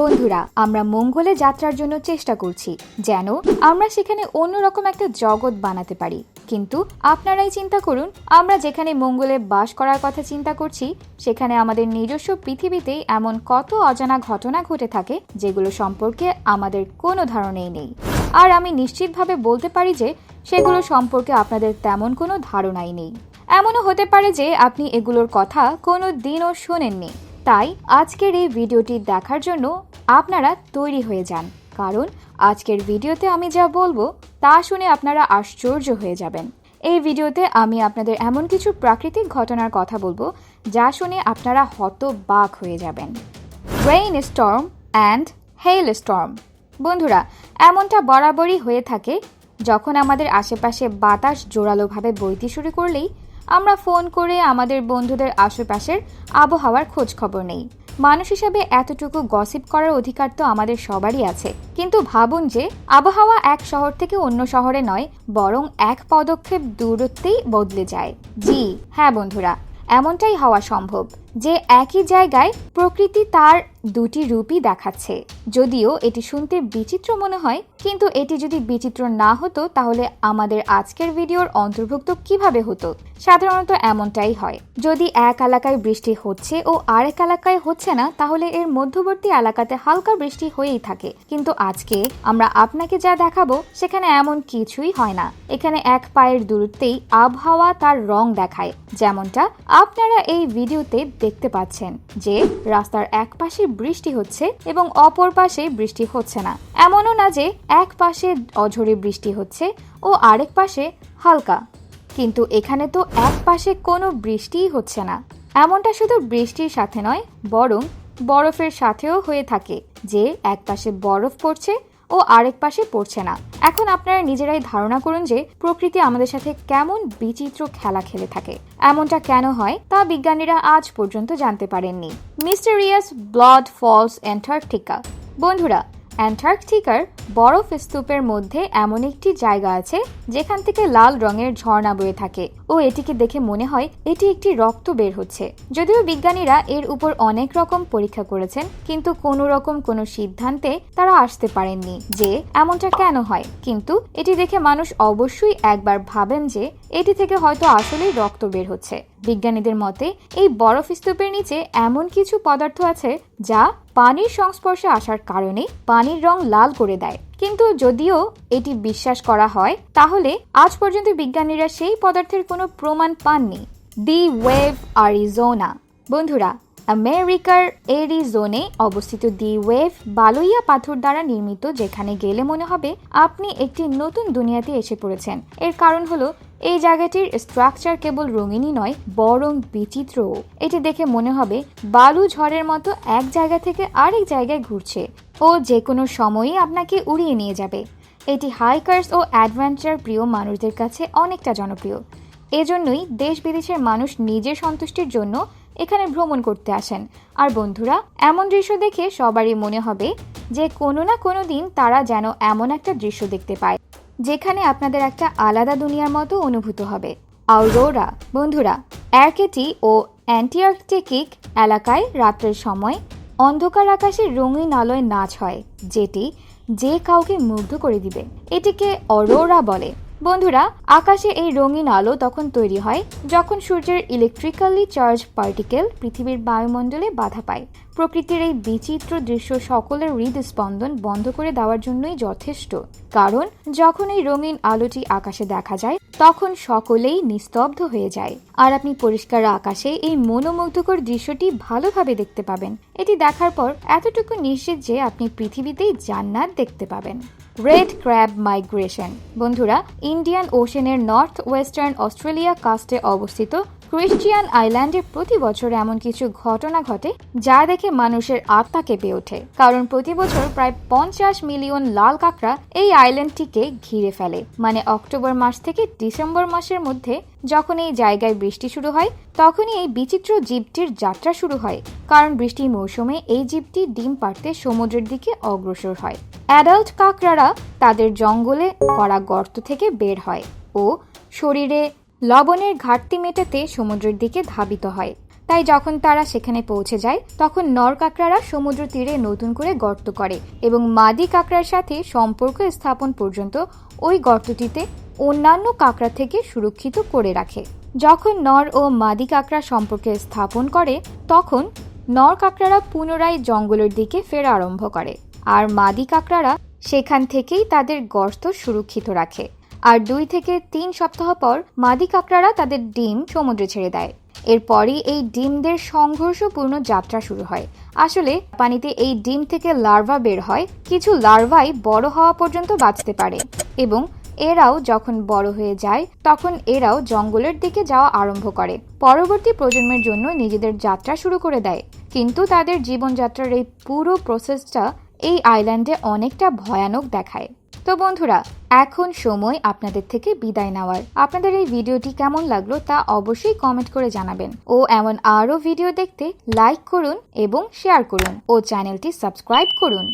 বন্ধুরা, আমরা মঙ্গলে যাত্রার জন্য চেষ্টা করছি, যেন আমরা সেখানে অন্যরকম একটা জগৎ বানাতে পারি। কিন্তু আপনারাই চিন্তা করুন, আমরা যেখানে মঙ্গলে বাস করার কথা চিন্তা করছি, সেখানে আমাদের নিজস্ব পৃথিবীতেই এমন কত অজানা ঘটনা ঘটে থাকে, যেগুলো সম্পর্কে আমাদের কোনো ধারণাই নেই। আর আমি নিশ্চিতভাবে বলতে পারি যে, সেগুলো সম্পর্কে আপনাদের তেমন কোনো ধারণাই নেই। এমনও হতে পারে যে, আপনি এগুলোর কথা কোনো দিনও শোনেননি। তাই আজকের এই ভিডিওটি দেখার জন্য আপনারা তৈরি হয়ে যান। কারণ আজকের ভিডিওতে আমি যা বলব তা শুনে আপনারা আশ্চর্য হয়ে যাবেন। এই ভিডিওতে আমি আপনাদের এমন কিছু প্রাকৃতিক ঘটনার কথা বলব যা শুনে আপনারা হতবাক হয়ে যাবেন। Rain storm and hell storm বন্ধুরা, এমনটা বরাবরই হয়ে থাকে যখন আমাদের আশেপাশে বাতাস জোরালোভাবে বইতে শুরু করলেই আমরা ফোন করে আমাদের বন্ধুদের আশেপাশের আবহাওয়ার খোঁজ খবর নেই। মানুষ হিসাবে এতটুকু গসিপ করার অধিকার তো আমাদের সবারই আছে। কিন্তু ভাবুন যে, আবহাওয়া এক শহর থেকে অন্য শহরে নয়, বরং এক পদক্ষেপ দূরত্বেই বদলে যায়। জি হ্যাঁ বন্ধুরা, এমনটাই হওয়া সম্ভব। যে একই জায়গায় প্রকৃতি তার দুটি রূপই দেখাচ্ছে। যদিও এটি শুনতে বিচিত্র মনে হয়, কিন্তু এটি যদি বিচিত্র না হতো, তাহলে আমাদের আজকের ভিডিওর অন্তর্ভুক্ত কীভাবে হতো? সাধারণত এমনটাই হয়। যদি এক এলাকায় বৃষ্টি হচ্ছে ও আরেক এলাকায় হচ্ছে না, তাহলে এর মধ্যবর্তী এলাকাতে হালকা বৃষ্টি হয়েই থাকে। কিন্তু আজকে আমরা আপনাকে যা দেখাবো, সেখানে এমন কিছুই হয় না। এখানে এক পায়ের দূরত্বেই আবহাওয়া তার রং দেখায়। যেমনটা আপনারা এই ভিডিওতে দেখতে পাচ্ছেন যে রাস্তার এক পাশে বৃষ্টি হচ্ছে এবং অপর পাশে বৃষ্টি হচ্ছে না। এমনও না যে এক পাশে অঝরে বৃষ্টি হচ্ছে ও আরেক পাশে হালকা। কিন্তু এখানে তো এক পাশে কোনো বৃষ্টিই হচ্ছে না। এমনটা শুধু বৃষ্টির সাথে নয়, বরং বরফের সাথেও হয়ে থাকে যে এক পাশে বরফ পড়ছে ও আরেক পাশে পড়ছে না। এখন আপনারা নিজেরাই ধারণা করুন যে প্রকৃতি আমাদের সাথে কেমন বিচিত্র খেলা খেলে থাকে। এমনটা কেন হয় তা বিজ্ঞানীরা আজ পর্যন্ত জানতে পারেননি। Mysterious blood falls Antarctica. বন্ধুরা, অ্যান্টার্কটিকার বরফ স্তূপের মধ্যে এমন একটি জায়গা আছে, যেখান থেকে লাল রঙের ঝর্ণা বয়ে থাকে। ও এটিকে দেখে মনে হয় এটি একটি রক্ত বের হচ্ছে। যদিও বিজ্ঞানীরা এর উপর অনেক রকম পরীক্ষা করেছেন, কিন্তু কোনো রকম কোনো সিদ্ধান্তে তারা আসতে পারেননি যে এমনটা কেন হয়। কিন্তু এটি দেখে মানুষ অবশ্যই একবার ভাবেন যে এটি থেকে হয়তো আসলেই রক্ত বের হচ্ছে। বিজ্ঞানীদের মতে, এই বরফ স্তূপের নিচে এমন কিছু পদার্থ আছে যা পানির সংস্পর্শে আসার কারণে পানির রং লাল করে দেয়। কিন্তু যদিও এটি বিশ্বাস করা হয়, তাহলে আজ পর্যন্ত বিজ্ঞানীরা সেই পদার্থের কোনো প্রমাণ পাননি। The wave Arizona. বন্ধুরা আমেরিকার এরিজোনে অবস্থিত দি ওয়েভ বালুইয়া পাথর দ্বারা নির্মিত, যেখানে গেলে মনে হবে আপনি একটি নতুন দুনিয়াতে এসে পড়েছেন। এর কারণ হলো, এই জায়গাটির স্ট্রাকচার কেবল রঙিনই নয়, বরং বিচিত্র এটি দেখে মনে হবে বালু ঝড়ের মতো এক জায়গা থেকে আরেক জায়গায় ঘুরছে ও যে কোনো সময়ই আপনাকে উড়িয়ে নিয়ে যাবে। এটি হাইকার্স ও অ্যাডভেঞ্চার প্রিয় মানুষদের কাছে অনেকটা জনপ্রিয়। এজন্যই দেশ বিদেশের মানুষ নিজের সন্তুষ্টির জন্য এখানে ভ্রমণ করতে আসেন। আর বন্ধুরা, এমন দৃশ্য দেখে সবারই মনে হবে যে কোনো না কোনো দিন তারা যেন এমন একটা দৃশ্য দেখতে পায়, যেখানে আপনাদের একটা আলাদা দুনিয়ার মতো অনুভূত হবে। আউরোরা বন্ধুরা, অ্যারকেটি ও অ্যান্টিআর্কটিকিক এলাকায় রাত্রের সময় অন্ধকার আকাশে রঙিন আলোয় নাচ হয়, যেটি যে কাউকে মুগ্ধ করে দিবে। এটিকে অরোরা বলে। বন্ধুরা, আকাশে এই রঙিন আলো তখন তৈরি হয় যখন সূর্যের ইলেকট্রিক্যালি চার্জ পার্টিকেল পৃথিবীর বায়ুমণ্ডলে বাধা পায়। প্রকৃতির এই বিচিত্র দৃশ্য সকলের হৃদস্পন্দন বন্ধ করে দেওয়ার জন্যই যথেষ্ট। কারণ, যখন এই রঙিন আলোটি আকাশে দেখা যায়, তখন সকলেই নিস্তব্ধ হয়ে যায়। আর আপনি পরিষ্কার আকাশে এই মনোমুগ্ধকর দৃশ্যটি ভালোভাবে দেখতে পাবেন। এটি দেখার পর এতটুকু নিশ্চিত যে আপনি পৃথিবীতেই জান্নাত দেখতে পাবেন। Red crab migration. বন্ধুরা, ইন্ডিয়ান ওশেনের নর্থ ওয়েস্টার্ন অস্ট্রেলিয়া কাস্টে অবস্থিত ক্রিশ্চিয়ান আইল্যান্ডে প্রতি বছর এমন কিছু ঘটনা ঘটে যা দেখে মানুষের আত্মা কেঁপে ওঠে। কারণ প্রতি বছর প্রায় পঞ্চাশ মিলিয়ন লাল কাঁকড়া এই আইল্যান্ডটিকে ঘিরে ফেলে। মানে অক্টোবর মাস থেকে ডিসেম্বর মাসের মধ্যে যখন এই জায়গায় বৃষ্টি শুরু হয়, তখনই এই বিচিত্র জীবটির যাত্রা শুরু হয়। কারণ বৃষ্টির মৌসুমে এই জীবটি ডিম পাড়তে সমুদ্রের দিকে অগ্রসর হয়। অ্যাডাল্ট কাঁকড়ারা তাদের জঙ্গলে করা গর্ত থেকে বের হয় ও শরীরে লবণের ঘাটতি মেটাতে সমুদ্রের দিকে ধাবিত হয়। তাই যখন তারা সেখানে পৌঁছে যায়, তখন নর কাঁকড়ারা সমুদ্র তীরে নতুন করে গর্ত করে এবং মাদি কাঁকড়ার সাথে সম্পর্ক স্থাপন পর্যন্ত ওই গর্তটিতে অন্যান্য কাঁকড়া থেকে সুরক্ষিত করে রাখে। যখন নর ও মাদি কাঁকড়া সম্পর্কে স্থাপন করে, তখন নর কাঁকড়ারা পুনরায় জঙ্গলের দিকে ফেরা আরম্ভ করে। আর মাদি কাঁকড়ারা সেখান থেকেই তাদের গর্ত সুরক্ষিত রাখে। আর দুই থেকে তিন সপ্তাহ পর মাদি কাঁকড়ারা তাদের ডিম সমুদ্রে ছেড়ে দেয়। এরপরই এই ডিমদের সংঘর্ষপূর্ণ যাত্রা শুরু হয়। আসলে পানিতে এই ডিম থেকে লার্ভা বের হয়, কিছু লার্ভাই বড় হওয়া পর্যন্ত বাঁচতে পারে এবং এরাও যখন বড় হয়ে যায়, তখন এরাও জঙ্গলের দিকে যাওয়া আরম্ভ করে। পরবর্তী প্রজন্মের জন্য নিজেদের যাত্রা শুরু করে দেয়। কিন্তু তাদের জীবনযাত্রার এই পুরো প্রসেসটা এই আইল্যান্ডে অনেকটা ভয়ানক দেখায়। তো বন্ধুরা, এখন সময় আপনাদের থেকে বিদায় নেওয়ার। আপনাদের এই ভিডিওটি কেমন লাগল তা অবশ্যই কমেন্ট করে জানাবেন। ও এমন আরও ভিডিও দেখতে লাইক করুন এবং শেয়ার করুন। ও চ্যানেলটি সাবস্ক্রাইব করুন।